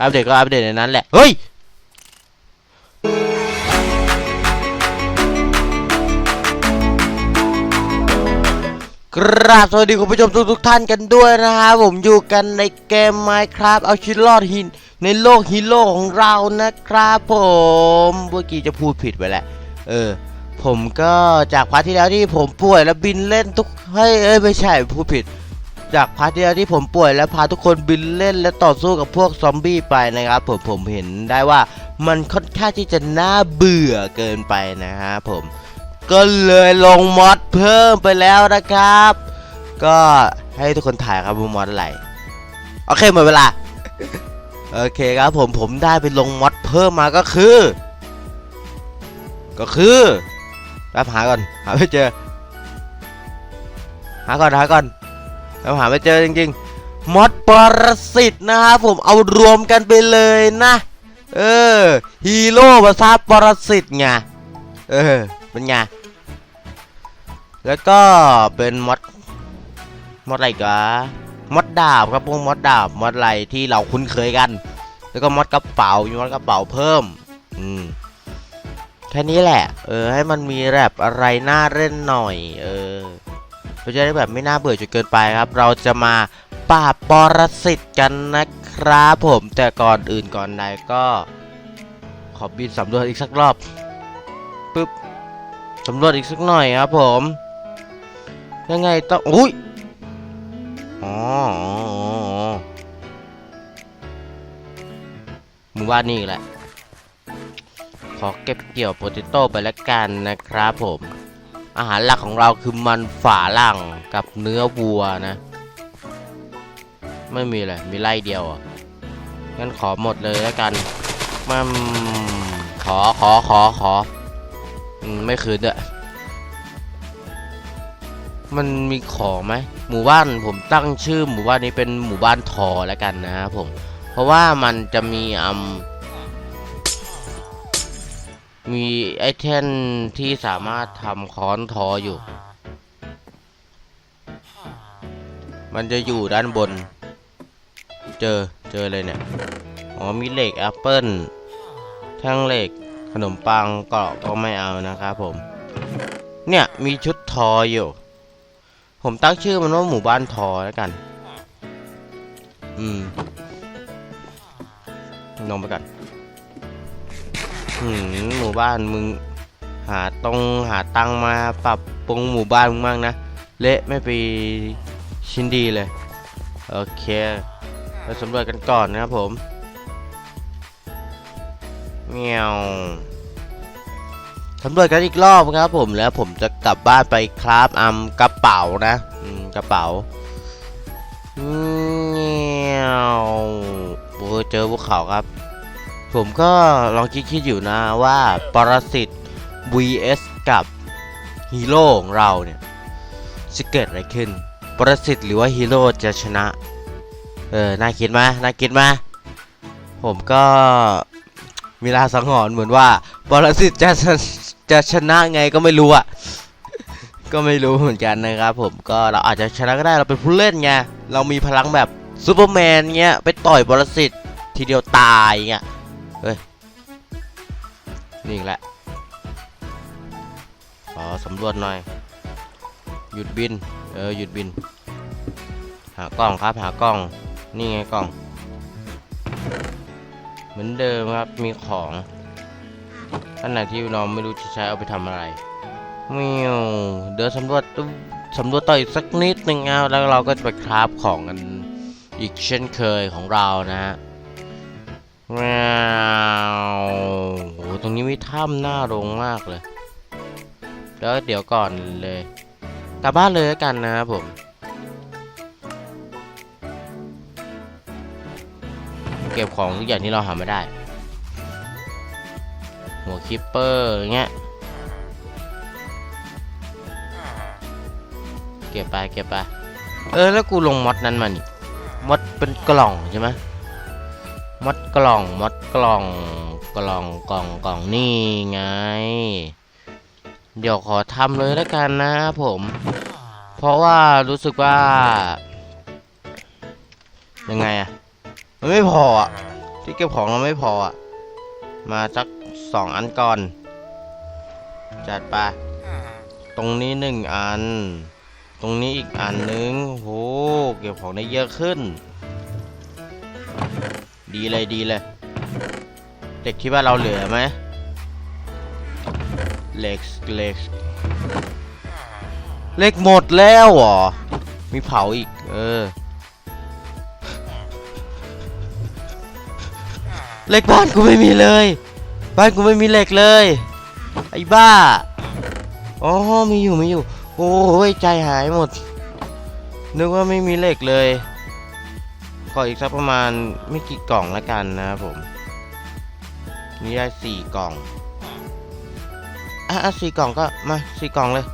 อัปเดตก็อัปเดตในนั้นแหละ เฮ้ยกราบสวัสดีคุณผู้ชมทุกทุกๆท่านกันด้วยนะครับผมอยู่กันในเกม Minecraft เอาชีวิตรอดหินในโลกฮีโร่ของเรานะครับผมเมื่อกี้จะพูดผิดไปแหละ เออ ผมก็จากพาร์ทที่แล้วที่ผมป่วยแล้วบินเล่นทุกเฮ้เอ้ยไม่ใช่พูดผิด จากพาร์ทที่แล้วที่ผมป่วยแล้วพาทุกคนบินเล่นและต่อสู้กับพวกซอมบี้ไปนะครับผมผมเห็นได้ว่ามันค่อนข้างที่จะน่าเบื่อเกินไปนะฮะผมก็เลยลงมอดเพิ่มไปแล้วนะครับ ก็ให้ทุกคนถ่ายครับว่ามอดอะไรโอเคหมดเวลาโอเคครับผมผมได้ไปลงมอดเพิ่มมาก็คือ ก็คือแป๊บหาก่อนหาไม่เจอหาก่อนหาก่อน แล้วหาไม่เจอจริงๆมอดปรสิตนะครับผมเอารวมกันไปเลยนะ เออฮีโร่ภาษาปรสิตไงเออเป็นไงแล้วก็เป็นมอดมอดอะไรอีกะมอดดาบครับพวกมอดดาบมอดอะไรที่เราคุ้นเคยกัน แล้วก็มอดกระเป๋ามีมอดกระเป๋าเพิ่ม อืมแค่นี้แหละ เออ ให้มันมีแบบอะไรน่าเล่นหน่อย เออ เพื่อจะได้แบบไม่น่าเบื่อจนเกินไปครับ เราจะมาปราบปรสิตกันนะครับผมแต่ก่อนอื่นก่อนใดก็ ขอบินสำรวจอีกสักรอบปึ๊บสำรวจอีกสักหน่อยครับผมยังไงต้องอุ้ยอ๋อหมู่บ้านนี่แหละ ขอเก็บเกี่ยวโปเตโต้ไปแล้วกันนะครับผม อาหารหลักของเราคือมันฝาล่งกับเนื้อวัวนะ ไม่มีเลยมีไล่เดียวอะงั้นขอหมดเลยแล้วกันมัขอขอขอขออืมไม่คืนด้วยมันมีของไหมหมู่บ้านผมตั้งชื่อหมู่บ้านนี้เป็นหมู่บ้านทอแล้วกันนะครับผม เพราะว่ามันจะมีอืม มีไอเทนที่สามารถทำค้อนทออยู่ มันจะอยู่ด้านบน เจอ เจอเลยเนี่ย อ๋อ มีเหล็กแอปเปิลแท่งเหล็ก ขนมปังกรอบก็ไม่เอานะครับผม เนี่ย มีชุดทออยู่ ผมตั้งชื่อมันว่าหมู่บ้านทอแล้วกัน อืมลงไปกัน หืมหมู่บ้านมึงหาตรงหาตังมาปรับปรุงหมู่บ้านมึงบ้างนะ เละไม่ไปชิ้นดีเลย โอเคไปสำรวจกันก่อนนะครับผมเมียวสำรวจกันอีกรอบครับผมแล้วผมจะกลับบ้านไปคราฟอัมกระเป๋านะกระเป๋าเมียวเจอภูเขาครับ ผมก็ลองคิดๆอยู่นะว่าปรสิต vs กับฮีโร่ของเราเนี่ยจะเกิดอะไรขึ้น ปรสิตหรือว่าฮีโร่จะชนะ เออ น่าคิดไหมน่าคิดไหมผมก็มีลาสังหรณ์เหมือนว่าบอลสิตจะชนะจะชนะไงก็ไม่รู้อะ ก็ไม่รู้เหมือนกันนะครับผม ก็เราอาจจะชนะก็ได้เราเป็นผู้เล่นไง เรามีพลังแบบซูเปอร์แมนเงี้ยไปต่อยบอลสิตทีเดียวตายเงี้ย เฮ้ย นี่อีกแหละ ขอสำรวจหน่อย หยุดบิน เออ หยุดบิน หากล้องครับ หากล้อง นี่ไงกล้อง เหมือนเดิมครับ มีของท่านไหนที่เราไม่รู้จะใช้เอาไปทำอะไรมิวเดี๋ยวสำรวจสำรวจต่ออีกสักนิดหนึ่งเอาแล้วเราก็จะไปคราฟของกันอีกเช่นเคยของเรานะฮะ ว้าวโอ้โหตรงนี้มีถ้ำน่าลงมากเลย แล้วเดี๋ยวก่อนเลยกลับบ้านเลยกันนะครับผมเก็บของทุกอย่างที่เราหาไม่ได้ หัวคิปเปอร์เงี้ย เก็บไปเก็บไป เออแล้วกูลงมอดนั้นมานี่มอดเป็นกล่องใช่ไหม มดกล่องมดกล่อง กล่องกล่องกล่องนี่ไง เดี๋ยวขอทำเลยแล้วกันนะผม เพราะว่ารู้สึกว่า ยังไงอะมันไม่พออะที่เก็บของเราไม่พออะมาสักสองอันก่อน จัดไป ตรงนี้หนึ่งอัน ตรงนี้อีกอันนึงโหเก็บของได้เยอะขึ้น ดีเลยดีเลยเด็กคิดว่าเราเหลือไหมเหล็กเหล็กเหล็กหมดแล้วเหรอ มีเผาอีก เออเหล็กบ้านกูไม่มีเลย บ้านกูไม่มีเหล็กเลย ไอ้บ้า อ๋อ มีอยู่มีอยู่ โอ้ยใจหายหมด นึกว่าไม่มีเหล็กเลย ขออีกสักประมาณไม่กี่กล่องแล้วกันนะครับผม นี่ได้สี่กล่อง อะสี่กล่องก็มาสี่กล่องเลย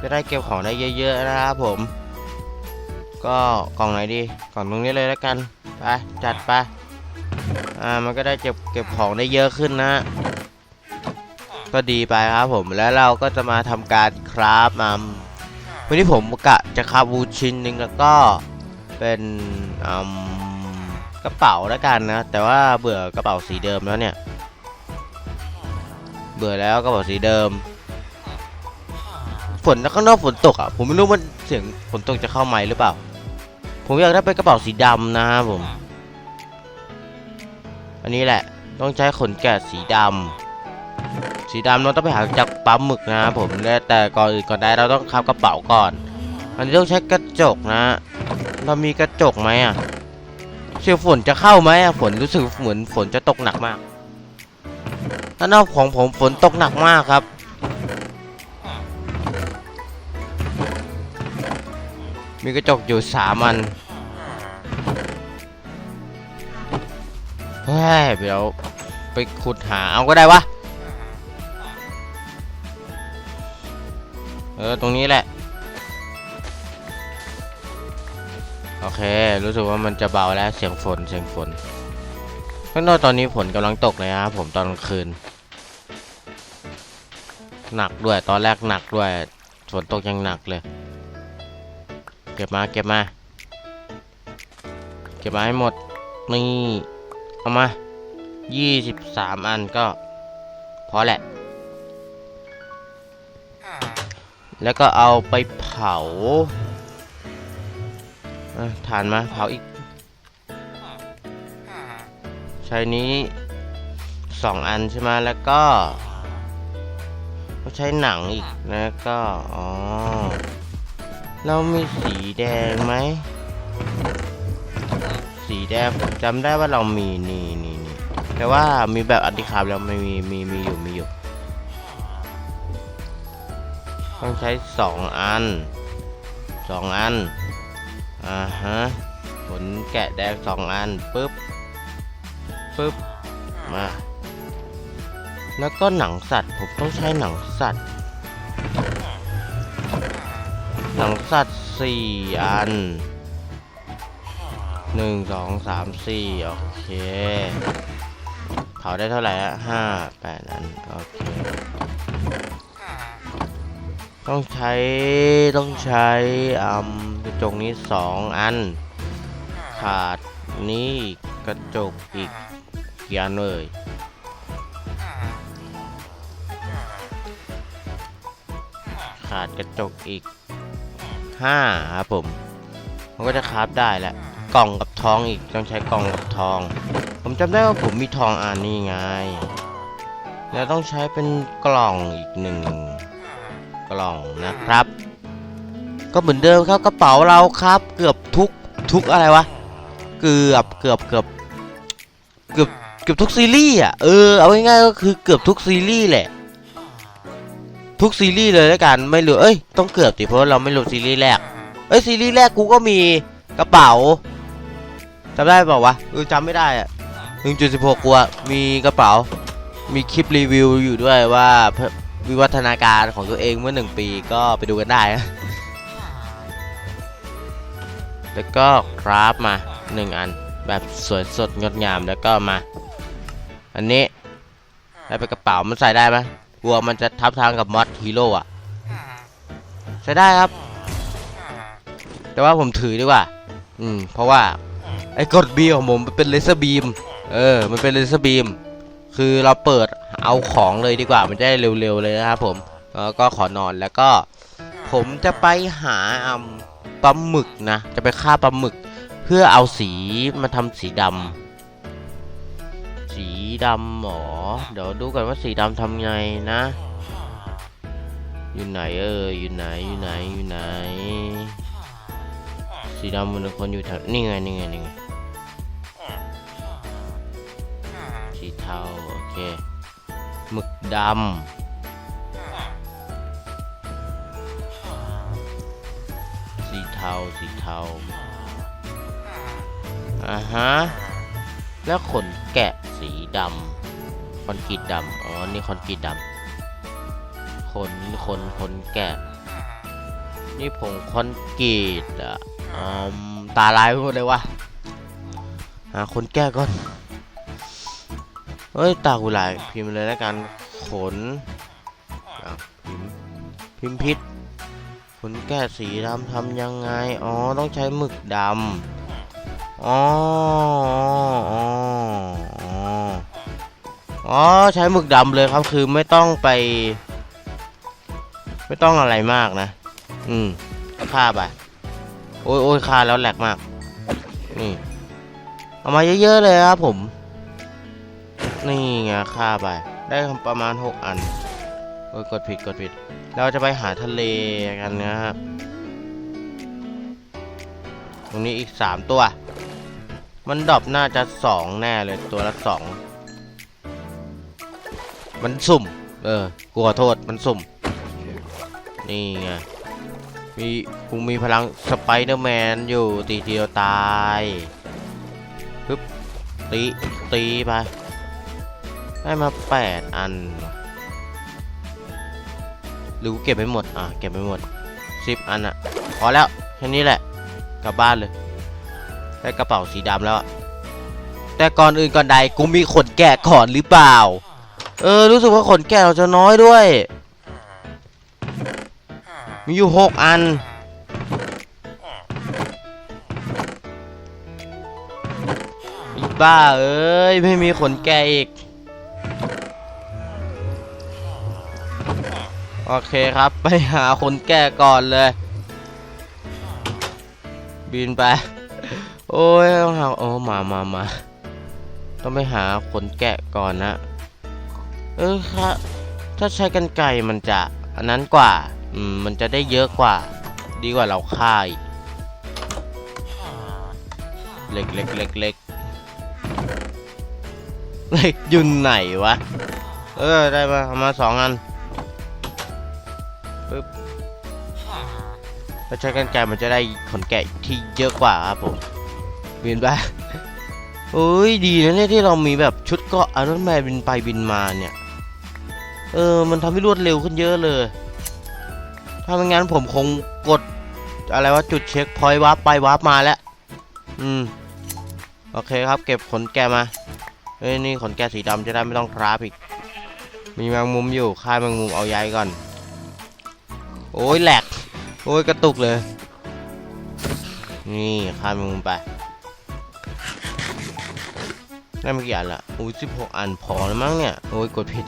จะได้เก็บของได้เยอะๆนะครับผม ก็กล่องไหนดี กล่องตรงนี้เลยแล้วกัน ไปจัดไป อ่ามันก็ได้เก็บเก็บของได้เยอะขึ้นนะก็ดีไปครับผม แล้วเราก็จะมาทำการคราฟมาวันนี้ผมกะจะคราฟวูชิ้นหนึ่งแล้วก็ เป็นกระเป๋าแล้วกันนะ แต่ว่าเบื่อกระเป๋าสีเดิมแล้วเนี่ย เบื่อแล้วกระเป๋าสีเดิม ฝนข้างนอกฝนตกอะ ผมไม่รู้มันเสียงฝนตกจะเข้าไหมหรือเปล่า ผมอยากได้เป็นกระเป๋าสีดำนะครับผม อันนี้แหละต้องใช้ขนแกะสีดำสีดำเราต้องไปหาจากปั๊มหมึกนะครับผมและแต่ก่อนอื่นก่อนได้เราต้องคับกระเป๋าก่อน อันนี้ต้องใช้กระจกนะ เรามีกระจกไหมอะเชื่อฝนจะเข้าไหมอะฝนรู้สึกเหมือนฝนจะตกหนักมากถ้านอกของผมฝนตกหนักมากครับ มีกระจกอยู่สามันเฮ้ยเดี๋ยวไปขุดหาเอาก็ได้วะ เออ ตรงนี้แหละ โอเค รู้สึกว่ามันจะเบาแล้วเสียงฝนเสียงฝนข้างนอกตอนนี้ฝนกำลังตกเลยครับผมตอนกลางคืน หนักด้วยตอนแรกหนักด้วยฝนตกยังหนักเลย เก็บมาเก็บมา เก็บมาให้หมดนี่เอามา 23 อันก็พอแหละ แล้วก็เอาไปเผา อะถ่านมาเผาอีกใช้นี้สองอันใช่ไหมแล้วก็ก็ใช้หนังอีกแล้วก็อ๋อเรามีสีแดงไหมสีแดงผมจำได้ว่าเรามีนี่นี่นี่แต่ว่ามีแบบอัติคาบแล้วไม่มีมีมีอยู่มีอยู่ต้องใช้สองอันสองอัน อ่าฮะผลแกะแดงสองอันปึ๊บปึ๊บมา แล้วก็หนังสัตว์ ผมต้องใช้หนังสัตว์ หนังสัตว์สี่อันหนึ่งสองสามสี่โอเคเผาได้เท่าไหร่อะห้าแปดอัน โอเค ต้องใช้ต้องใช้อืมกระจกนี้สองอัน ขาดนี่กกระจกอีกกี่อันเลยขาดกระจกอีกห้าครับผมมันก็จะคราฟได้แหละกล่องกับทองอีกต้องใช้กล่องกับทอง ผมจำได้ว่าผมมีทองอันนี้ไง แล้วต้องใช้เป็นกล่องอีกหนึ่ง กล่องนะครับ ก็เหมือนเดิมครับกระเป๋าเราครับ เกือบทุกทุกอะไรวะเกือบเกือบเกือบเกือบเกือบทุกซีรีส์อะเออเอาง่ายๆก็คือเกือบทุกซีรีส์แหละ ทุกซีรีส์เลยแล้วกันไม่เหลือเอ้ยต้องเกือบดิเพราะเราไม่รวมซีรีส์แรกเอ้ยซีรีส์แรกกูก็มีกระเป๋าจำได้เปล่าวะเออจำไม่ได้อะ1.16กูอะมีกระเป๋า มีคลิปรีวิวอยู่ด้วยว่า วิวัฒนาการของตัวเองเมื่อหนึ่งปีก็ไปดูกันได้นะแล้วก็คราฟมาหนึ่งอันแบบสวยสดงดงามแล้วก็มา อันนี้ได้เป็นกระเป๋ามันใส่ได้ไหมกลัวมันจะทับทางกับมอสฮีโร่อะใช้ได้ครับ แต่ว่าผมถือดีกว่า อืม เพราะว่า ไอ้กดบีของผมมันเป็นเลเซอร์บีม เออ มันเป็นเลเซอร์บีม คือเราเปิดเอาของเลยดีกว่ามันจะได้เร็วๆเลยนะครับผมแล้วก็ขอนอนแล้วก็ ผมจะไปหาปลาหมึกนะ จะไปฆ่าปลาหมึก เพื่อเอาสีมาทำสีดำสีดำหมอเดี๋ยวดูก่อนว่าสีดำทำไงนะ อยู่ไหนเอออยู่ไหนอยู่ไหนอยู่ไหน สีดำมันคนอยู่แถวนี่ไงนี่ไงนี่ไง เทาโอเคหมึกดำสีเทาสีเทาอ่าฮะแล้วขนแกะสีดำคอนกรีตดำอ๋อนี่คอนกรีตดำขนขนขนแกะ นี่ผงคอนกรีตอะอืมตาลายหมดเลยวะหาคนแก้ก่อน เฮ้ย ตากูลายพิมพ์เลยแล้วกัน ขนพิมพ์พิมพ์พิษ ขนแก้สีดำทำยังไง อ๋อ ต้องใช้หมึกดำอ๋ออ๋ออ๋ออ๋อ ใช้หมึกดำเลยครับ คือไม่ต้องไป ไม่ต้องอะไรมากนะ อืมฆ่าไป โอ้ยโอ้ยฆ่าแล้วแหลกมาก นี่ เอามาเยอะ ๆ เลยครับผม นี่ไงฆ่าไป ได้ประมาณ 6 อันโอ้ยกดผิดกดผิด เราจะไปหาทะเลกันนะครับ ตรงนี้อีก 3 ตัว มันดรอปน่าจะ 2 แน่เลยตัวละ 2 มันสุ่ม เออกูขอโทษมันสุ่ม นี่ไงมีกูมีพลังสไปเดอร์แมนอยู่ตีเดียวตายปึ๊บตีตีไป ได้มาแปดอัน หรือกูเก็บไปหมด อะ เก็บไปหมดสิบอันอะพอแล้ว แค่นี้แหละ กลับบ้านเลย ได้กระเป๋าสีดำแล้วแต่ก่อนอื่นก่อนใดกูมีขนแกะก่อนหรือเปล่า เออ รู้สึกว่าขนแกะเราจะน้อยด้วย มีอยู่หกอันอีบ้าเอ้ย ไม่มีขนแกะอีก โอเคครับ ไปหาขนแกะก่อนเลย บินไป โอ้ยต้องหาโอ้มามามาต้องไปหาขนแกะก่อนนะ เออครับถ้าใช้กันไก่มันจะอันนั้นกว่า อืม มันจะได้เยอะกว่า ดีกว่าเราฆ่าอีกเล็กเล็กเล็กเล็กเล็กยุนไหนวะ เออ ได้มามาสองอัน ปึ๊บถ้าใช้กันไก่มันจะได้ขนแกะที่เยอะกว่าครับผมบินไปโอ้ยดีนะเนี่ยที่เรามีแบบชุดเกาะอารอนแมนบินไปบินมาเนี่ย เออ มันทำให้รวดเร็วขึ้นเยอะเลย ถ้าไม่งั้นผมคงกดอะไรว่าจุดเช็คพอยต์วาร์ปไปวาร์ปมาแล้ว อืม โอเคครับ เก็บขนแกะมา เอ้ยนี่ขนแกะสีดำจะได้ไม่ต้องคราฟอีก มีแมงมุมอยู่ฆ่ายแมงมุมเอาย้ายก่อน โอ้ยแหลก โอ้ยกระตุกเลย นี่ฆ่ามงมุมไปได้มากี่อันละโอ้ยสิบหกอันพอแล้วมั้งเนี่ย โอ้ยกดผิด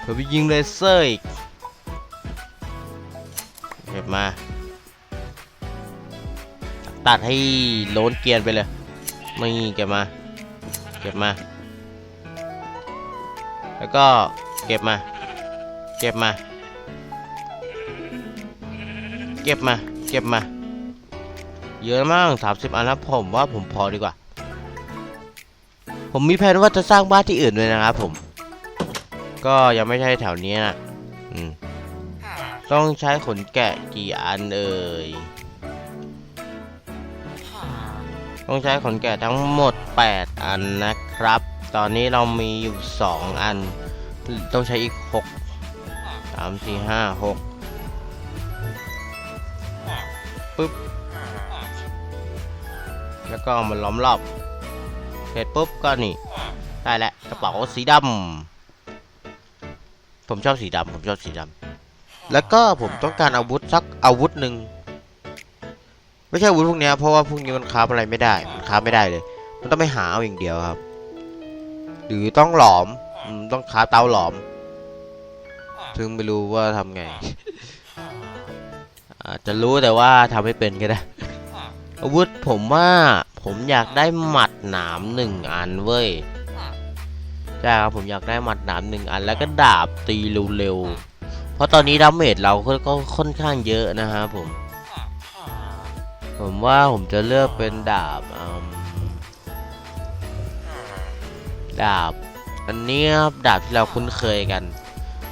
เผื่อไปยิงเลเซอร์อีกเก็บมา ตัดให้โลนเกียนไปเลยไม่เก็บมา เก็บมา แล้วก็เก็บมา เก็บมา เก็บมา เก็บมา เยอะมากสามสิบอันแล้วผมว่าผมพอดีกว่า ผมมีแผนว่าจะสร้างบ้านที่อื่นด้วยนะครับผม ก็ยังไม่ใช่แถวเนี้ยนะอืมต้องใช้ขนแกะกี่อันเอ่ย ต้องใช้ขนแกะทั้งหมด 8 อันนะครับ ตอนนี้เรามีอยู่ 2 อัน ต้องใช้อีก 6 3 4 5 6 ก็เอามาล้อมรอบเสร็จปุ๊บก็นี่ได้แล้วกระเป๋าสีดำผมชอบสีดำผมชอบสีดำแล้วก็ผมต้องการอาวุธสักอาวุธหนึ่งไม่ใช่อาวุธพวกเนี้ยเพราะว่าพวกนี้มันคราอะไรไม่ได้มันคราไม่ได้เลย มันต้องไปหาเอาอย่างเดียวครับ หรือต้องหลอมต้องคราเตาหลอมซึ่งไม่รู้ว่าทำไงอาจจะรู้แต่ว่าทำไม่เป็นก็ได้อาวุธผมว่า ผมอยากได้หมัดหนามหนึ่งอันเว้ยใช่ครับผมอยากได้หมัดหนามหนึ่งอันแล้วก็ดาบตีเร็วๆเพราะตอนนี้ดาเมจเราก็ก็ค่อนข้างเยอะนะฮะผม ผมว่าผมจะเลือกเป็นดาบอืมดาบ อันนี้ครับดาบที่เราคุ้นเคยกัน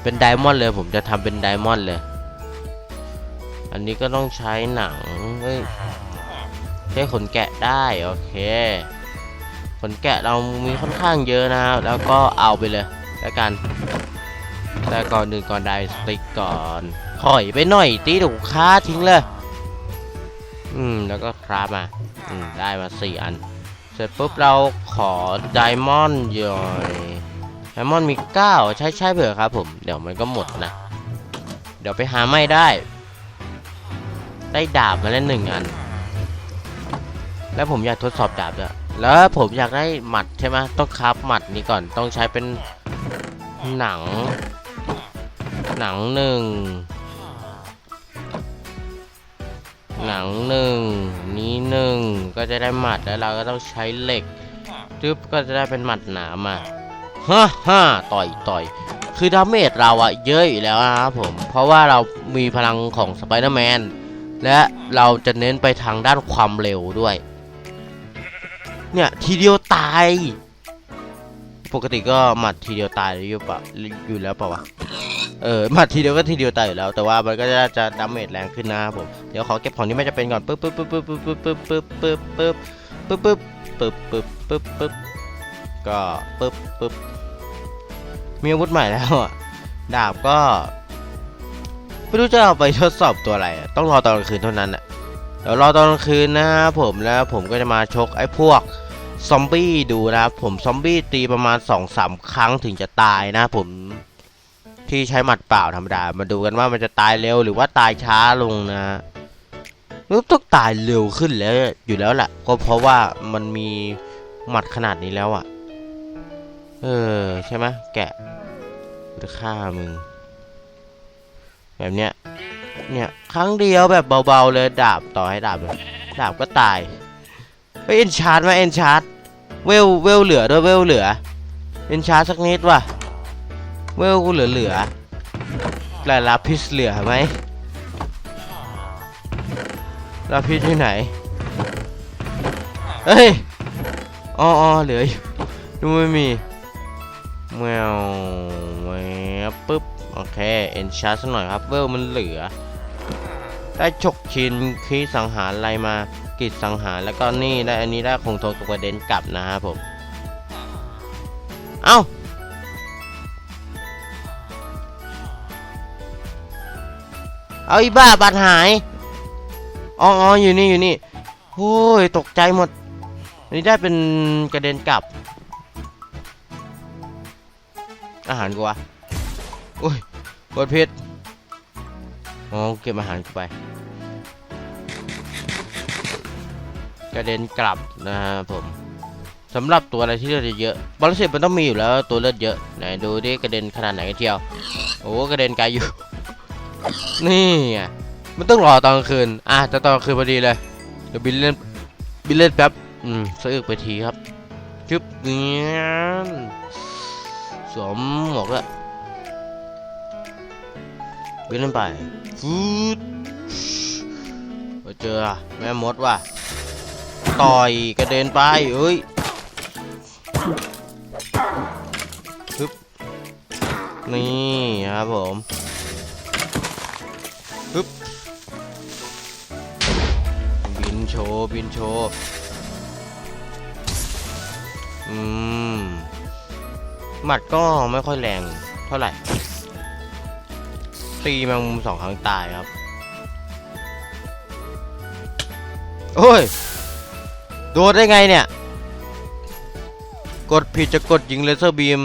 เป็นไดมอนด์เลย ผมจะทำเป็นไดมอนด์เลย อันนี้ก็ต้องใช้หนังเฮ้ย ใช้ขนแกะได้โอเคขนแกะเรามีค่อนข้างเยอะนะครับ แล้วก็เอาไปเลยแล้วกัน แต่ก่อนหนึ่งก่อนได้สติ๊กก่อนถอยไปหน่อยตีถูกค้าทิ้งเลย อืม แล้วก็คราฟมา อืม ได้มาสี่อัน เสร็จปุ๊บเราขอไดมอนด์ย่อยไดมอนด์มีเก้าใช้ใช้เผื่อครับผม เดี๋ยวมันก็หมดนะ เดี๋ยวไปหาไม่ได้ ได้ดาบมาแล้วหนึ่งอัน แล้วผมอยากทดสอบดาบด้วยแล้วผมอยากได้หมัดใช่ไหมต้องคราฟหมัดนี้ก่อนต้องใช้เป็นหนัง หนังหนึ่งหนังหนึ่งนี้หนึ่งก็จะได้หมัดแล้วเราก็ต้องใช้เหล็กจึ๊บก็จะได้เป็นหมัดหนามาฮ่าฮ่าต่อยต่อยคือดาเมจเราอะเยอะอยู่แล้วนะครับผม เพราะว่าเรามีพลังของสไปเดอร์แมนและเราจะเน้นไปทางด้านความเร็วด้วย เนี่ยทีเดียวตาย ปกติก็หมัดทีเดียวตายอยู่ปะอยู่แล้วปะวะ เออหมัดทีเดียวก็ทีเดียวตายอยู่แล้ว แต่ว่ามันก็จะจะดาเมจแรงขึ้นนะครับผม เดี๋ยวขอเก็บของที่ไม่จะเป็นก่อนปึ๊บปึ๊บปึ๊บปึ๊บปึ๊บปึ๊บปึ๊บปึ๊บปึ๊บปึ๊บปึ๊บปึ๊บปึ๊บปึ๊บปึ๊บปึ๊บก็ปึ๊บปึ๊บมีอาวุธใหม่แล้วอะ ดาบก็ไม่รู้จะเอาไปทดสอบตัวอะไร ต้องรอตอนกลางคืนเท่านั้นอะเดี๋ยวรอตอนกลางคืนนะครับผมแล้วผมก็จะมาชกไอ้พวก ซอมบี้ดูนะครับผมซอมบี้ตีประมาณ2อสาครั้งถึงจะตายนะผมที่ใช้หมัดเปล่าธรรมดา มาดูกันว่ามันจะตายเร็วหรือว่าตายช้าลงนะมันต้องตายเร็วขึ้นแล้วอยู่แล้วแหละก็เพราะว่ามันมีหมัดขนาดนี้แล้วอะ่ะ เออใช่ไหมแกะจะฆ่ามึง แบบเนี้ยเนี่ยครั้งเดียวแบบเบาๆเลยดาบต่อให้ดาบเลยดาบก็ตาย ไปเอ็นชาร์ดมาเอ็นชาร์ดเวลเวลเหลือด้วยเวลเหลือเอ็นชาร์ดสักนิดว่ะเวลกูเหลือเหลือๆแต่ลาพิสเหลือไหมลาพิสที่ไหนเฮ้ยอ๋ออ๋อเหลืออยู่ดูไม่มีแมวแมวปึ๊บโอเคเอ็นชาร์สักหน่อยครับเวลมันเหลือได้ฉกชินคีสังหารอะไรมา กิจสังหารแล้วก็นี่ได้อันนี้ได้คงโทรกับประเด็นกลับนะครับผม เอ้าเอาอีบ้าบัตรหายอ๋ออ๋อยู่นี่อยู่นี่โอ้ยตกใจหมดอันนี้ได้เป็นกระเด็นกลับ อาหารกูวะอุ้ยกดผิดอ๋อเก็บอาหารกูไป กระเด็นกลับนะครับผมสำหรับตัวอะไรที่เลือดเยอะๆบอลสิบมันต้องมีอยู่แล้วตัวเลือดเยอะไหนดูดิกระเด็นขนาดไหนกันเที่ยวโอ้กระเด็นไกลอยู่ นี่ไงมันต้องรอตอนกลางคืน อะจะตอนกลางคืนพอดีเลยเดี๋ยวบินเล่นบินเล่นแป๊บอืมสะอึกไปทีครับจึบเงี้ยสวมหมวกด้วยบินเล่นไปฟูดไปเจอแม่มดว่ะ ต่อยกระเด็นไปเอ้ยฮึบนี่ครับผมฮึบบินโชว์บินโชว์อืมหมัดก็ไม่ค่อยแรงเท่าไหร่ตีแมงมุมสองครั้งตายครับ โอ้ย โดดได้ไงเนี่ย กดผิดจะกดยิงเลเซอร์บีม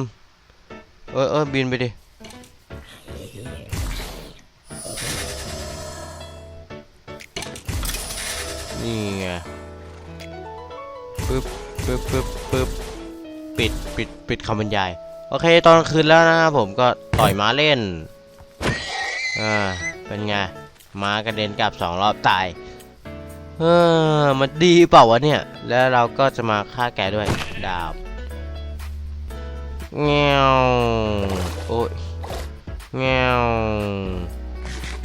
เออเออบินไปดินนี่ไงปึ๊บปึ๊บปึ๊บปึ๊บปิดปิดปิดคำบรรยาย โอเค ตอนคืนแล้วนะครับผมก็ต่อยม้าเล่น อ่า เป็นไง ม้ากระเด็นกลับสองรอบตาย เออมันดีเปล่าวะเนี่ย แล้วเราก็จะมาฆ่าแกด้วยดาบเงี้ยวโอ้ยเงี้ยว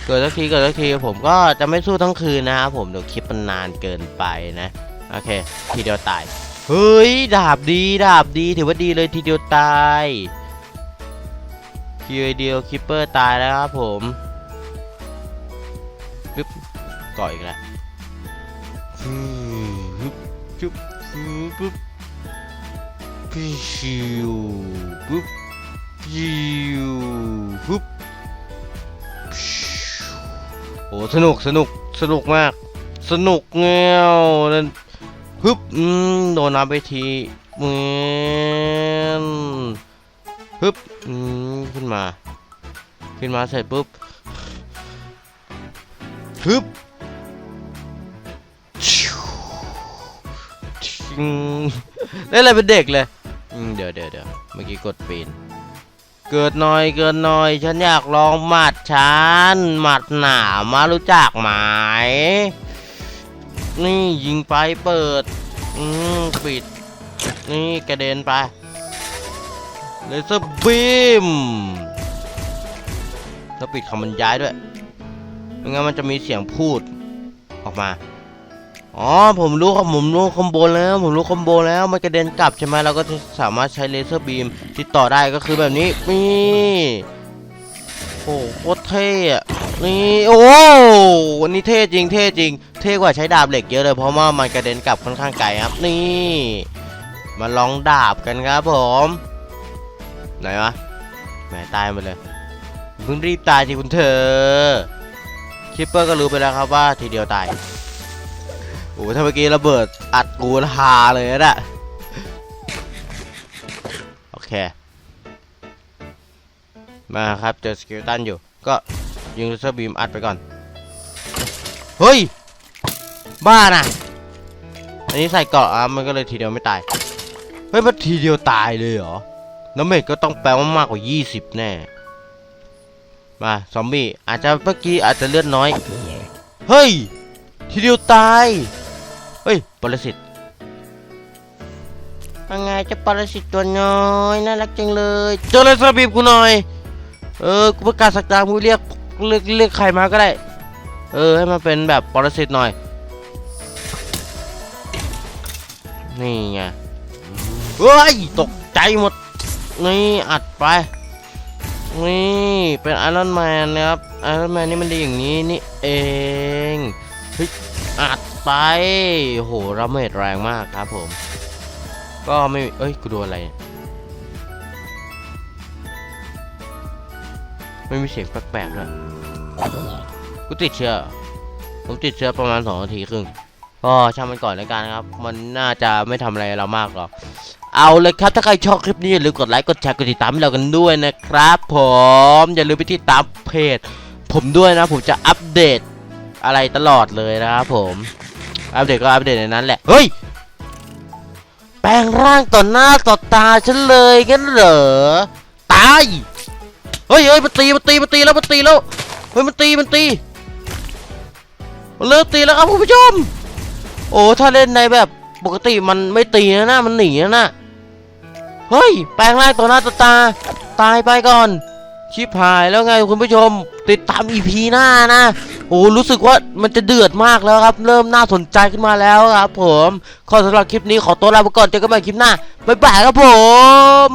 เกิดสักทีเกิดสักทีผมก็จะไม่สู้ทั้งคืนนะครับผมเดี๋ยวคลิปมันนานเกินไปนะ โอเค ทีเดียวตาย เฮ้ย ดาบดีดาบดีถือว่าดีเลยทีเดียวตายคิวเดียวคิปเปอร์ตายแล้วครับผมปึ๊บก่ออีกแล้ว ฮึบจุ๊บฮึบปึ๊บพิชิวปึ๊บพิวปึ๊บโอ้สนุกสนุกสนุกมาก สนุกเงี้ยวนั่นฮึบอืมโดนน้ำไปทีเหมือนฮึบอืมขึ้นมา ขึ้นมาเสร็จปุ๊บฮึบ ชิงเล่นอะไรเป็นเด็กเลยเดี๋ยวเดี๋ยวเดี๋ยวเมื่อกี้กดปีน เกิดหน่อยเกิดหน่อย ฉันอยากลองหมัดฉันหมัดหนามารู้จักไหมนี่ยิงไปเปิด อืมปิด นี่กระเด็นไปเลเซอร์บีมแล้วปิดคำบรรยายด้วยไม่งั้นมันจะมีเสียงพูดออกมา อ๋อผมรู้ครับผมรู้คอมโบแล้ว ผมรู้คอมโบแล้วมันกระเด็นกลับใช่ไหมเราก็จะสามารถใช้เลเซอร์บีมติดต่อได้ก็คือแบบนี้นี่โอ้โหโคตรเท่อะนี่โอ้วันนี้เท่จริงเท่จริง เท่กว่าใช้ดาบเหล็กเยอะเลยเพราะว่ามันกระเด็นกลับค่อนข้างไกลครับ นี่ มาลองดาบกันครับผม ไหนวะแหมตายหมดเลยเพิ่งรีบตายสิคุณเธอคิปเปอร์ก็รู้ไปแล้วครับว่าทีเดียวตาย โอ้โหถ้าเมื่อกี้ระเบิดอัดกูฮาเลยนะโอเค มาครับเจอสกิลตันอยู่ ก็ยิงเลเซอร์บีมอัดไปก่อน เฮ้ย บ้าน่ะ อันนี้ใส่เกราะอะมันก็เลยทีเดียวไม่ตาย เฮ้ย มันทีเดียวตายเลยเหรอ น้ำเมจก็ต้องแปลว่ามากกว่า 20 แน่ มาซอมบี้อาจจะเมื่อกี้อาจจะเลือดน้อย เฮ้ย ทีเดียวตาย เฮ้ยปรสิตยังไงเจะปรสิตตัวน้อยน่ารักจังเลยเจอเลยสบีบกูหน่อย เออกูประกาศสักดากูเรียกเรียกเรียกใครมาก็ได้ เออให้มันเป็นแบบปรสิตหน่อย นี่ไงเฮ้ยตกใจหมด นี่อัดไป นี่เป็นไอรอนแมนนะครับไอรอนแมนนี่มันดีอย่างนี้นี่เองเฮ้ย อัดไปโหราเมดแรงมากครับผม ก็ไม่ เอ้ย กูโดนอะไรเนี่ยไม่มีเสียงแปลกๆด้วยกูติดเชื้อ ผมติดเชื้อประมาณสองนาทีครึ่ง ก็ช่างมันก่อนแล้วกันครับ มันน่าจะไม่ทำอะไรเรามากหรอก เอาเลยครับ ถ้าใครชอบคลิปนี้อย่าลืมกดไลค์ กดแชร์ กดติดตามให้เรากันด้วยนะครับ ผม อย่าลืมไปติดตามเพจ ผมด้วยนะ ผมจะอัปเดต อะไรตลอดเลยนะครับผมอัปเดตก็อัปเดตในนั้นแหละเฮ้ยแปลงร่างต่อหน้าต่อตาฉันเลยงั้นเหรอตายเฮ้ยเฮ้ยมันตีมันตีมันตีแล้วมันตีแล้วเฮ้ยมันตีมันตีมันเลิกตีแล้วครับคุณผู้ชม โอ้ถ้าเล่นในแบบปกติมันไม่ตีนะนะมันหนีนะนะเฮ้ยแปลงร่างต่อหน้าต่อตาตายไปก่อน ชิบหายแล้วไงคุณผู้ชม ติดตามอีพีหน้านะโอ้รู้สึกว่ามันจะเดือดมากแล้วครับ เริ่มน่าสนใจขึ้นมาแล้วครับผมขอสำหรับคลิปนี้ขอตัวลาไปก่อนเจอกันใหม่คลิปหน้าบ๊ายบายครับผม